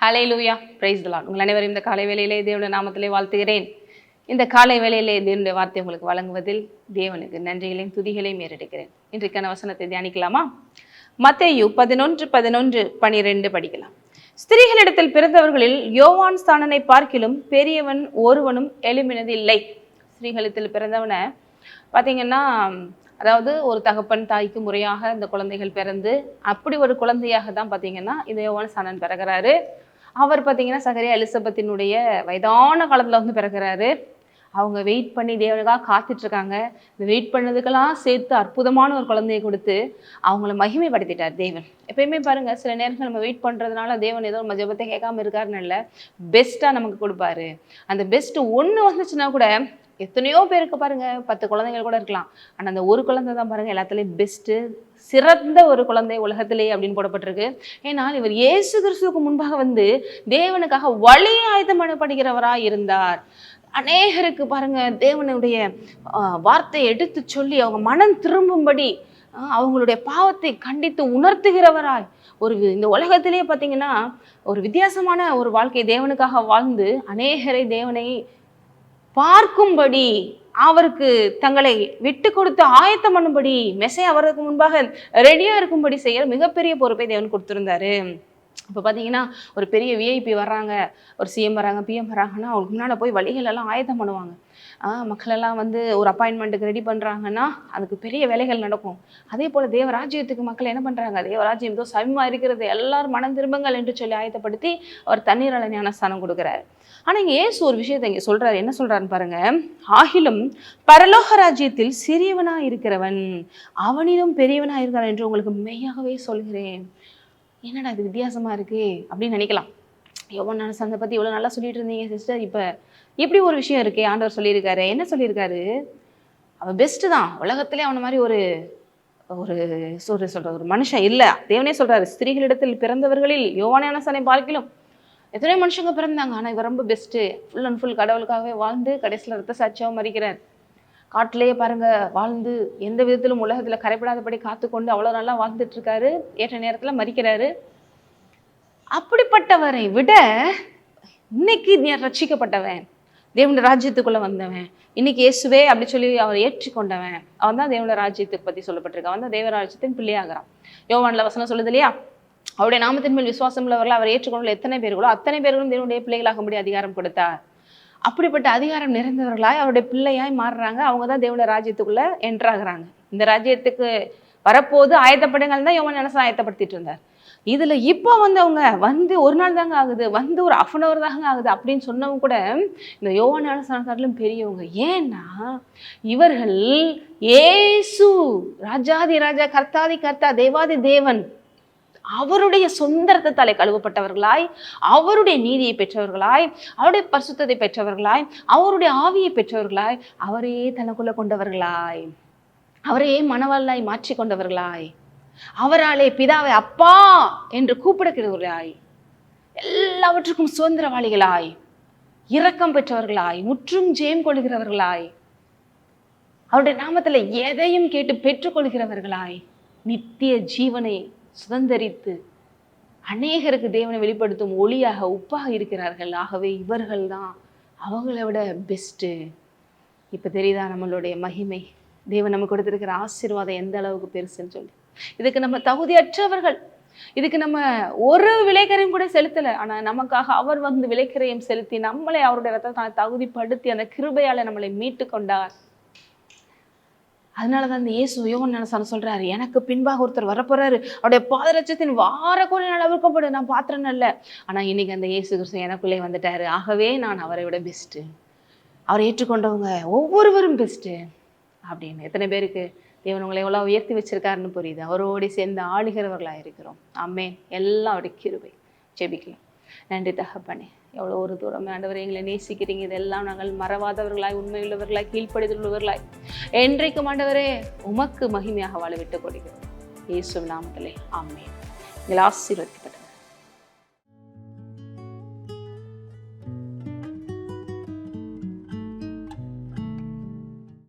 ஹலே லூயா பிரைஸ் தலான் உங்கள் அனைவரும் இந்த காலை வேலையிலே தேவனுடைய நாமத்திலே வாழ்த்துகிறேன். இந்த காலை வேலையிலே தேவனுடைய வார்த்தை உங்களுக்கு வழங்குவதில் தேவனுக்கு நன்றிகளையும் துதிகளையும் ஏறெடுக்கிறேன். இன்றைக்கான வசனத்தை தியானிக்கலாமா? மத்தேயு பதினொன்று பதினொன்று பனிரெண்டு படிக்கலாம். ஸ்திரீகளிடத்தில் பிறந்தவர்களில் யோவான் ஸ்தானனை பார்க்கிலும் பெரியவன் ஒருவனும் எழும்பினது இல்லை ஸ்திரீகளிடத்தில் பிறந்தவனை பார்த்தீங்கன்னா அதாவது ஒரு தகப்பன் தாய்க்கு முறையாக இந்த குழந்தைகள் பிறந்து அப்படி ஒரு குழந்தையாக தான் பார்த்தீங்கன்னா இந்த யோவான் ஸ்தானன் பிறகுறாரு அவர் பார்த்தீங்கன்னா சகரியா எலிசபெத்தினுடைய வயதான காலத்தில் வந்து பிறக்கிறாரு. அவங்க வெயிட் பண்ணி தேவனுக்காக காத்துட்ருக்காங்க. இந்த வெயிட் பண்ணதுக்கெல்லாம் சேர்த்து அற்புதமான ஒரு குழந்தையை கொடுத்து அவங்கள மகிமைப்படுத்திட்டார் தேவன். எப்பயுமே பாருங்க சில நேரங்கள் நம்ம வெயிட் பண்ணுறதுனால தேவன் ஏதோ நம்ம ஜபத்தை கேட்காம இருக்காருன்னு இல்லை. பெஸ்ட்டாக நமக்கு கொடுப்பாரு. அந்த பெஸ்ட்டு ஒன்று வந்துச்சுன்னா கூட எத்தனையோ பேருக்கு பாருங்க பத்து குழந்தைகள் கூட இருக்கலாம். ஆனால் அந்த ஒரு குழந்தை தான் பாருங்க எல்லாத்துலேயும் பெஸ்ட்டு சிறந்த ஒரு குழந்தை உலகத்திலே அப்படின்னு போடப்பட்டிருக்கு. ஏன்னால் இவர் இயேசு கிறிஸ்துவுக்கு முன்பாக வந்து தேவனுக்காக வழி ஆயுதம் அனுப்படுகிறவராக இருந்தார். அநேகருக்கு பாருங்க தேவனுடைய வார்த்தையை எடுத்து சொல்லி அவங்க மனம் திரும்பும்படி அவங்களுடைய பாவத்தை கண்டித்து உணர்த்துகிறவராய். ஒரு இந்த உலகத்திலே பார்த்தீங்கன்னா ஒரு வித்தியாசமான ஒரு வாழ்க்கை தேவனுக்காக வாழ்ந்து அநேகரை தேவனை பார்க்கும்படி அவருக்கு தங்களை விட்டு கொடுத்து ஆயத்தம் பண்ணும்படி மெசை அவருக்கு முன்பாக ரெடியாக இருக்கும்படி செய்ய மிகப்பெரிய பொறுப்பை தேவன் கொடுத்திருந்தாரு. இப்போ பார்த்தீங்கன்னா ஒரு பெரிய விஐபி வர்றாங்க ஒரு சிஎம் வராங்க பிஎம் வராங்கன்னா அவங்களுக்கு முன்னால் போய் வழிகளெல்லாம் ஆயத்தம் பண்ணுவாங்க. ஆ, வந்து ஒரு அப்பாயின்மெண்ட்டுக்கு ரெடி பண்ணுறாங்கன்னா அதுக்கு பெரிய வேலைகள் நடக்கும். அதே போல் தேவராஜ்யத்துக்கு மக்கள் என்ன பண்ணுறாங்க தேவராஜ்யம் ஏதோ சமமாக இருக்கிறது எல்லாரும் மனம் திரும்புங்கள் என்று சொல்லி ஆயத்தப்படுத்தி அவர் தண்ணீரால ஞானஸ்தானம் கொடுக்குறாரு. ஆனால் இங்கே ஏசு ஒரு விஷயத்தை இங்கே சொல்கிறாரு என்ன சொல்கிறாருன்னு பாருங்கள் ஆகிலும் பரலோக ராஜ்யத்தில் சிறியவனா இருக்கிறவன் அவனிலும் பெரியவனாக இருக்கிறான் என்று உங்களுக்கு மெய்யாகவே சொல்கிறேன். என்னடா இது வித்தியாசமா இருக்கு அப்படின்னு நினைக்கலாம். எவ்வளோ நான் சந்தை பற்றி இவ்வளோ நல்லா சொல்லிட்டு இருந்தீங்க சிஸ்டர் இப்போ இப்படி ஒரு விஷயம் இருக்கே? ஆண்டவர் சொல்லியிருக்காரு. என்ன சொல்லியிருக்காரு? அவன் பெஸ்ட்டு தான். உலகத்திலே அவனை மாதிரி ஒரு ஒரு சொல்ற சொல்ற ஒரு மனுஷன் இல்லை. தேவனே சொல்றாரு ஸ்திரீகளிடத்தில் பிறந்தவர்களில் யோவான சனை பார்க்கிலும் எத்தனையோ மனுஷங்க பிறந்தாங்க. ஆனால் இவர் ரொம்ப பெஸ்ட்டு ஃபுல் அண்ட் ஃபுல் கடவுளுக்காகவே வாழ்ந்து கடைசியில் ரத்த சாட்சியாக மறிக்கிறார் காட்டிலேயே பாருங்க வாழ்ந்து எந்த விதத்திலும் உலகத்தில் கரைப்படாதபடி காத்துக்கொண்டு அவ்வளோ நல்லா வாழ்ந்துட்டு இருக்காரு ஏற்ற நேரத்தில் மறிக்கிறாரு. அப்படிப்பட்டவரை விட இன்னைக்கு நீ ரட்சிக்கப்பட்டவன். தேவனுடைய ராஜ்யத்துக்குள்ளே வந்தவன். இன்னைக்கு இயேசுவே அப்படி சொல்லி அவர் ஏற்றிக்கொண்டவன். அவன் தான் தேவனுடைய ராஜ்யத்துக்கு பற்றி சொல்லப்பட்டிருக்கான் அவன் தான் தேவராஜ்யத்தின் பிள்ளையாகிறான். யோவான்ல வசனம் சொல்லுது இல்லையா அவருடைய நாமத்தின் மேல் விசுவாசம் உள்ளவர்கள் அவர் ஏற்றுக்கொண்டுள்ள எத்தனை பேர்களோ அத்தனை பேர்களும் தேவனுடைய பிள்ளைகளாகும்படி அதிகாரம் கொடுத்தார். அப்படிப்பட்ட அதிகாரம் நிறைந்தவர்களாய் அவருடைய பிள்ளையாய் மாறுறாங்க. அவங்க தான் தேவனுடைய ராஜ்யத்துக்குள்ளே என்ட்ராகிறாங்க இந்த ராஜ்யத்துக்கு வரப்போது ஆயத்தப்படுங்கள் தான் யோவான் ஞானசன் ஆயத்தப்படுத்திட்டு இருந்தார். இதில் இப்போ வந்தவங்க வந்து ஒரு நாள் தாங்க ஆகுது வந்து ஒரு அஃப் அன் அவர் தாங்க ஆகுது அப்படின்னு சொன்னவங்க கூட இந்த யோவான் ஞானசன் பெரியவங்க. ஏன்னா இவர்கள் ஏசு ராஜாதி ராஜா கர்த்தாதி கர்த்தா தேவாதி தேவன் அவருடைய சொந்த ரத்தத்தாலே கழுவப்பட்டவர்களாய் அவருடைய நீதியை பெற்றவர்களாய் அவருடைய பரிசுத்தத்தை பெற்றவர்களாய் அவருடைய ஆவியை பெற்றவர்களாய் அவரையே தனக்குள்ள கொண்டவர்களாய். அவரையே மனவாளாய் மாற்றி கொண்டவர்களாய். அவராலே பிதாவை அப்பா என்று கூப்பிடுகிறவர்களாய் எல்லாவற்றுக்கும் சுதந்திரவாளிகளாய் இரக்கம் பெற்றவர்களாய் முற்றும் ஜெயம் கொள்கிறவர்களாய் அவருடைய நாமத்தில் எதையும் கேட்டு பெற்றுக்கொள்கிறவர்களாய் நித்திய ஜீவனை சுதந்தரித்து அநேகருக்கு தேவனை வெளிப்படுத்தும் ஒளியாக உப்பாக இருக்கிறார்கள். ஆகவே இவர்கள் தான் அவங்கள விட பெஸ்ட்டு இப்போ தெரியுதா நம்மளுடைய மகிமை? தேவன் நம்ம கொடுத்திருக்கிற ஆசீர்வாதம் எந்த அளவுக்கு பெருசுன்னு சொல்லி. இதுக்கு நம்ம தகுதியற்றவர்கள். இதுக்கு நம்ம ஒரு விலைக்கரையும் கூட செலுத்தலை. ஆனால் நமக்காக அவர் வந்து விலைக்கரையும் செலுத்தி நம்மளை அவருடைய ரத்தத்தால் தகுதிப்படுத்தி அந்த கிருபையால நம்மளை மீட்டு கொண்டார் அதனால தான் இந்த இயேசு யோகன் சொல்கிறாரு எனக்கு பின்பாக ஒருத்தர் வரப்போறாரு. அவருடைய பாதரட்சத்தின் வார கோழி நாள் அவிழ்க்கப்படு நான் பாத்திரம் அல்ல. ஆனால் இன்னைக்கு அந்த இயேசு கிருஷ்ணன் எனக்குள்ளே வந்துட்டாரு. ஆகவே நான் அவரை விட பெஸ்ட்டு அவரை ஏற்றுக்கொண்டவங்க ஒவ்வொருவரும் பெஸ்ட்டு அப்படின்னு. எத்தனை பேருக்கு? தேவன் உங்களை எவ்வளோ உயர்த்தி வச்சிருக்காருன்னு புரியுது. அவரோடு சேர்ந்து ஆளுகிறவர்களாக இருக்கிறோம் அம்மே எல்லாம் அவருடைய கிருபை. ஜெபிக்கலாம். நன்றி தகப்பனே. எவ்வளோ ஒரு தூரம் ஆண்டவர் எங்களை நேசிக்கிறீங்க. இதெல்லாம் நாங்கள் மறவாதவர்களாய் உண்மையுள்ளவர்களாய் கீழ்ப்படுதலுள்ளவர்களாய் என்றைக்கும் ஆண்டவரே உமக்கு மகிமையாக வாழ விட்டு கொடுக்கிறோம் இயேசு நாமத்திலே ஆமே எங்களை ஆசீர்வதிக்கப்பட்ட